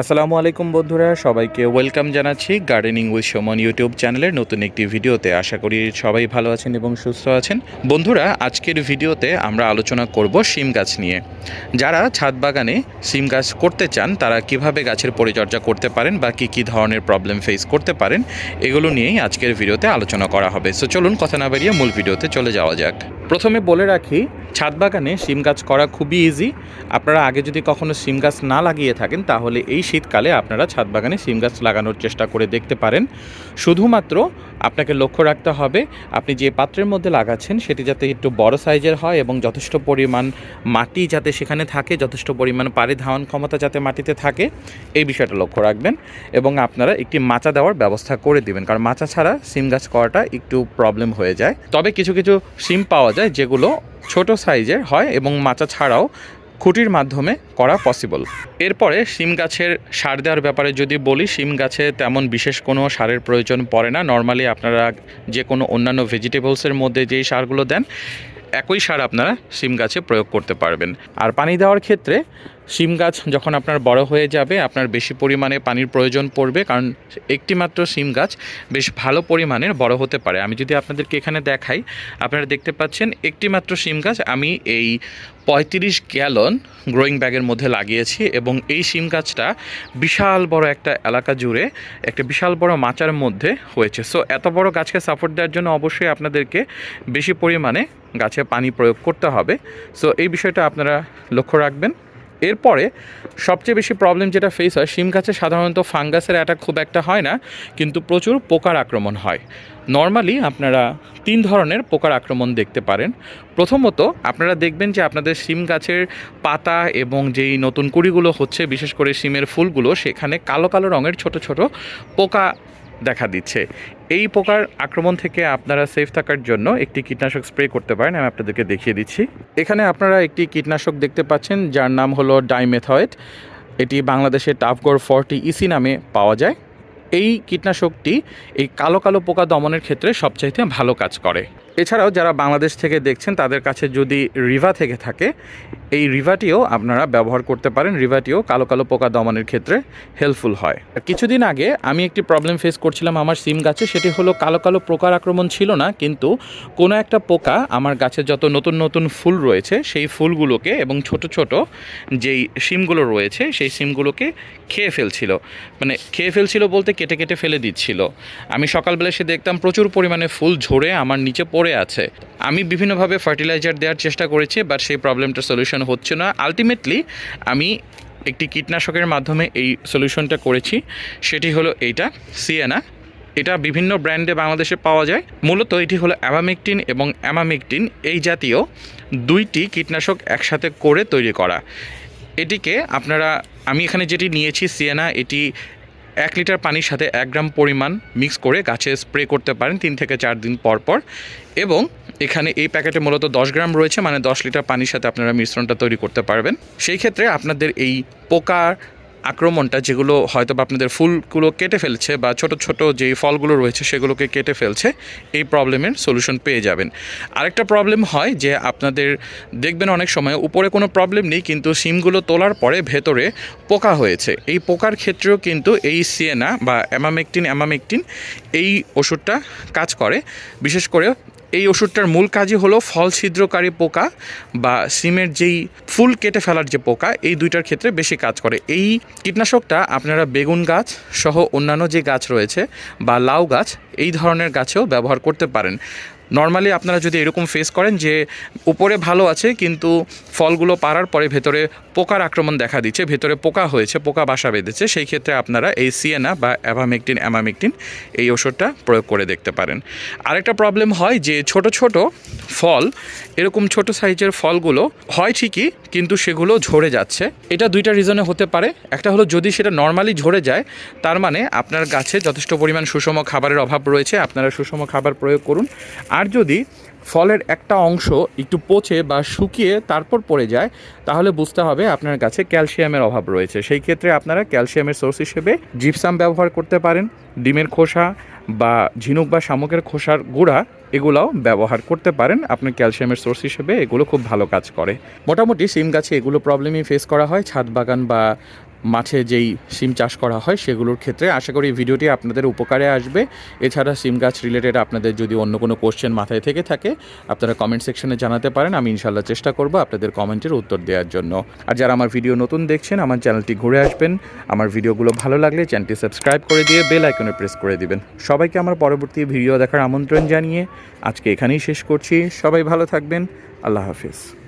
আসসালামু আলাইকুম বন্ধুরা, সবাইকে ওয়েলকাম জানাচ্ছি গার্ডেনিং উইথ সমন ইউটিউব চ্যানেলের নতুন একটি ভিডিওতে। আশা করি সবাই ভালো আছেন এবং সুস্থ আছেন। বন্ধুরা, আজকের ভিডিওতে আমরা আলোচনা করব সিম গাছ নিয়ে। যারা ছাদ বাগানে সিম গাছ করতে চান, তারা কীভাবে গাছের পরিচর্যা করতে পারেন বা কী কী ধরনের প্রবলেম ফেস করতে পারেন, এগুলো নিয়েই আজকের ভিডিওতে আলোচনা করা হবে। সো চলুন কথা না বেরিয়ে মূল ভিডিওতে চলে যাওয়া যাক। প্রথমে বলে রাখি ছাদ বাগানে সিম গাছ করা খুবই ইজি আপনারা আগে যদি কখনো সিম গাছ না লাগিয়ে থাকেন, তাহলে এই শীতকালে আপনারা ছাদ বাগানে সিম গাছ লাগানোর চেষ্টা করে দেখতে পারেন। শুধুমাত্র আপনাকে লক্ষ্য রাখতে হবে, আপনি যে পাত্রের মধ্যে লাগাচ্ছেন, সেটি যাতে একটু বড় সাইজের হয় এবং যথেষ্ট পরিমাণ মাটি যাতে সেখানে থাকে, যথেষ্ট পরিমাণ পানি ধারণ ক্ষমতা যাতে মাটিতে থাকে, এই বিষয়টা লক্ষ্য রাখবেন এবং আপনারা একটি মাচা দেওয়ার ব্যবস্থা করে দিবেন। কারণ মাচা ছাড়া সিম গাছ করাটা একটু প্রবলেম হয়ে যায়। তবে কিছু কিছু সিম পাওয়া যায় যেগুলো ছোট সাইজের হয় এবং মাচা ছাড়াও খুঁটির মাধ্যমে করা পসিবল এরপরে শিম গাছের সার দেওয়ার ব্যাপারে যদি বলি, শিম গাছে তেমন বিশেষ কোনো সারের প্রয়োজন পড়ে না। নর্মালি আপনারা যে কোনো অন্যান্য ভেজিটেবলসের মধ্যে যেই সারগুলো দেন একই সার আপনারা শিম গাছে প্রয়োগ করতে পারবেন। আর পানি দেওয়ার ক্ষেত্রে শিম গাছ যখন আপনার বড় হয়ে যাবে, আপনার বেশি পরিমাণে পানির প্রয়োজন পড়বে, কারণ একটি মাত্র শিম গাছ বেশ ভালো পরিমাণের বড় হতে পারে। আমি যদি আপনাদেরকে এখানে দেখাই, আপনারা দেখতে পাচ্ছেন একটি মাত্র শিম গাছ আমি এই পঁয়ত্রিশ গ্যালন গ্রোয়িং ব্যাগের মধ্যে লাগিয়েছি এবং এই শিম গাছটা বিশাল বড় একটা এলাকা জুড়ে একটা বিশাল বড় মাচার মধ্যে হয়েছে। সো এত বড় গাছকে সাপোর্ট দেওয়ার জন্য অবশ্যই আপনাদেরকে বেশি পরিমাণে গাছে পানি প্রয়োগ করতে হবে। সো এই বিষয়টা আপনারা লক্ষ্য রাখবেন। এরপরে সবচেয়ে বেশি প্রবলেম যেটা ফেস হয়, শিম গাছে সাধারণত ফাঙ্গাসের অ্যাটাক খুব একটা হয় না, কিন্তু প্রচুর পোকার আক্রমণ হয়। নর্মালি আপনারা তিন ধরনের পোকার আক্রমণ দেখতে পারেন। প্রথমত আপনারা দেখবেন যে আপনাদের শিম গাছের পাতা এবং যেই নতুন কুড়িগুলো হচ্ছে, বিশেষ করে শিমের ফুলগুলো, সেখানে কালো কালো রঙের ছোট ছোট পোকা দেখা দিচ্ছে। এই পোকার আক্রমণ থেকে আপনারা সেফ থাকার জন্য একটি কীটনাশক স্প্রে করতে পারেন, আমি আপনাদেরকে দেখিয়ে দিচ্ছি। এখানে আপনারা একটি কীটনাশক দেখতে পাচ্ছেন, যার নাম হলো ডাইমেথয়েড। এটি বাংলাদেশে টাফগড় ফর্টি ইসি নামে পাওয়া যায়। এই কীটনাশকটি এই কালো কালো পোকা দমনের ক্ষেত্রে সবচাইতে ভালো কাজ করে। এছাড়াও যারা বাংলাদেশ থেকে দেখছেন, তাদের কাছে যদি রিভা থেকে থাকে, এই রিভাটিও আপনারা ব্যবহার করতে পারেন। রিভাটিও কালো কালো পোকা দমনের ক্ষেত্রে হেল্পফুল হয়। কিছুদিন আগে আমি একটি প্রবলেম ফেস করছিলাম আমার সিম গাছে, সেটি হলো কালো কালো পোকার আক্রমণ ছিল না, কিন্তু কোনো একটা পোকা আমার গাছে যত নতুন নতুন ফুল রয়েছে, সেই ফুলগুলোকে এবং ছোট ছোট যেই সিমগুলো রয়েছে, সেই সিমগুলোকে খেয়ে ফেলছিল। মানে খেয়ে ফেলছিল বলতে কেটে কেটে ফেলে দিচ্ছিল। আমি সকালবেলা সে দেখতাম প্রচুর পরিমাণে ফুল ঝরে আমার নিচে পড়ে আছে। আমি বিভিন্নভাবে ফার্টিলাইজার দেওয়ার চেষ্টা করেছি বাট সেই প্রবলেমটা সলিউশন হচ্ছে না। আলটিমেটলি আমি একটি কীটনাশকের মাধ্যমে এই সলিউশনটা করেছি। সেটি হলো এইটা সিএনা এটা বিভিন্ন ব্র্যান্ডে বাংলাদেশে পাওয়া যায়। মূলত এটি হলো অ্যামামেকটিন এবং অ্যামামেকটিন এই জাতীয় দুইটি কীটনাশক একসাথে করে তৈরি করা। এটিকে আপনারা, আমি এখানে যেটি নিয়েছি সিয়েনা এটি এক লিটার পানির সাথে এক গ্রাম পরিমাণ মিক্স করে গাছে স্প্রে করতে পারেন তিন থেকে চার দিন পর পর। এবং এখানে এই প্যাকেটে মূলত দশ গ্রাম রয়েছে মানে দশ লিটার পানির সাথে আপনারা মিশ্রণটা তৈরি করতে পারবেন। সেই ক্ষেত্রে আপনাদের এই পোকার আক্রমণটা যেগুলো হয়তো বা আপনাদের ফুলগুলো কেটে ফেলছে বা ছোট ছোট যেই ফলগুলো রয়েছে সেগুলোকে কেটে ফেলছে, এই প্রবলেমের সলিউশন পেয়ে যাবেন। আরেকটা প্রবলেম হয় যে আপনাদের দেখবেন অনেক সময় উপরে কোনো প্রবলেম নেই, কিন্তু সিমগুলো তোলার পরে ভেতরে পোকা হয়েছে। এই পোকার ক্ষেত্রেও কিন্তু এই সিয়েনা বা অ্যামামেকটিন অ্যামামেকটিন এই ওষুধটা কাজ করে। বিশেষ করে এই ওষুধটার মূল কাজই হলো ফল ছিদ্রকারী পোকা বা সিমের যেই ফুল কেটে ফেলার যে পোকা, এই দুইটার ক্ষেত্রে বেশি কাজ করে। এই কীটনাশকটা আপনারা বেগুন গাছ সহ অন্যান্য যে গাছ রয়েছে বা লাউ গাছ, এই ধরনের গাছেও ব্যবহার করতে পারেন। নর্মালি আপনারা যদি এরকম ফেস করেন যে উপরে ভালো আছে, কিন্তু ফলগুলো পারার পরে ভেতরে পোকার আক্রমণ দেখা দিচ্ছে, ভেতরে পোকা হয়েছে, পোকা বাসা বেঁধেছে, সেই ক্ষেত্রে আপনারা এই সিএনা বা অ্যাভামেকটিন অ্যামামেকটিন এই ওষুধটা প্রয়োগ করে দেখতে পারেন। আরেকটা প্রবলেম হয় যে ছোট ছোট ফল, এরকম ছোট সাইজের ফলগুলো হয় ঠিকই কিন্তু সেগুলো ঝরে যাচ্ছে। এটা দুইটা রিজনে হতে পারে। একটা হলো যদি সেটা নর্মালি ঝরে যায়, তার মানে আপনার গাছে যথেষ্ট পরিমাণ সুষম খাবারের অভাব রয়েছে, আপনারা সুষম খাবার প্রয়োগ করুন। আর যদি ফলের একটা অংশ একটু পচে বা শুকিয়ে তারপর পড়ে যায়, তাহলে বুঝতে হবে আপনার কাছে ক্যালসিয়ামের অভাব রয়েছে। সেই ক্ষেত্রে আপনারা ক্যালসিয়ামের সোর্স হিসেবে জিপসাম ব্যবহার করতে পারেন। ডিমের খোসা বা ঝিনুক বা শামুকের খোসার গুঁড়া এগুলাও ব্যবহার করতে পারেন। আপনার ক্যালসিয়ামের সোর্স হিসেবে এগুলো খুব ভালো কাজ করে। মোটামুটি সিম গাছে এগুলো প্রবলেমই ফেস করা হয়। ছাদ বাগান বা মাঠে যেই সিম চাষ করা হয় সেগুলোর ক্ষেত্রে আশা করি ভিডিওটি আপনাদের উপকারে আসবে। এছাড়া সিম গাছ রিলেটেড আপনাদের যদি অন্য কোনো কোশ্চেন মাথায় থেকে থাকে, আপনারা কমেন্ট সেকশনে জানাতে পারেন, আমি ইনশাল্লাহ চেষ্টা করব আপনাদের কমেন্টের উত্তর দেওয়ার জন্য। আর যারা আমার ভিডিও নতুন দেখছেন, আমার চ্যানেলটি ঘুরে আসবেন। আমার ভিডিওগুলো ভালো লাগলে চ্যানেলটি সাবস্ক্রাইব করে দিয়ে বেল আইকনে প্রেস করে দিবেন। সবাইকে আমার পরবর্তী ভিডিও দেখার আমন্ত্রণ জানিয়ে আজকে এখানেই শেষ করছি। সবাই ভালো থাকবেন। আল্লাহ হাফিজ।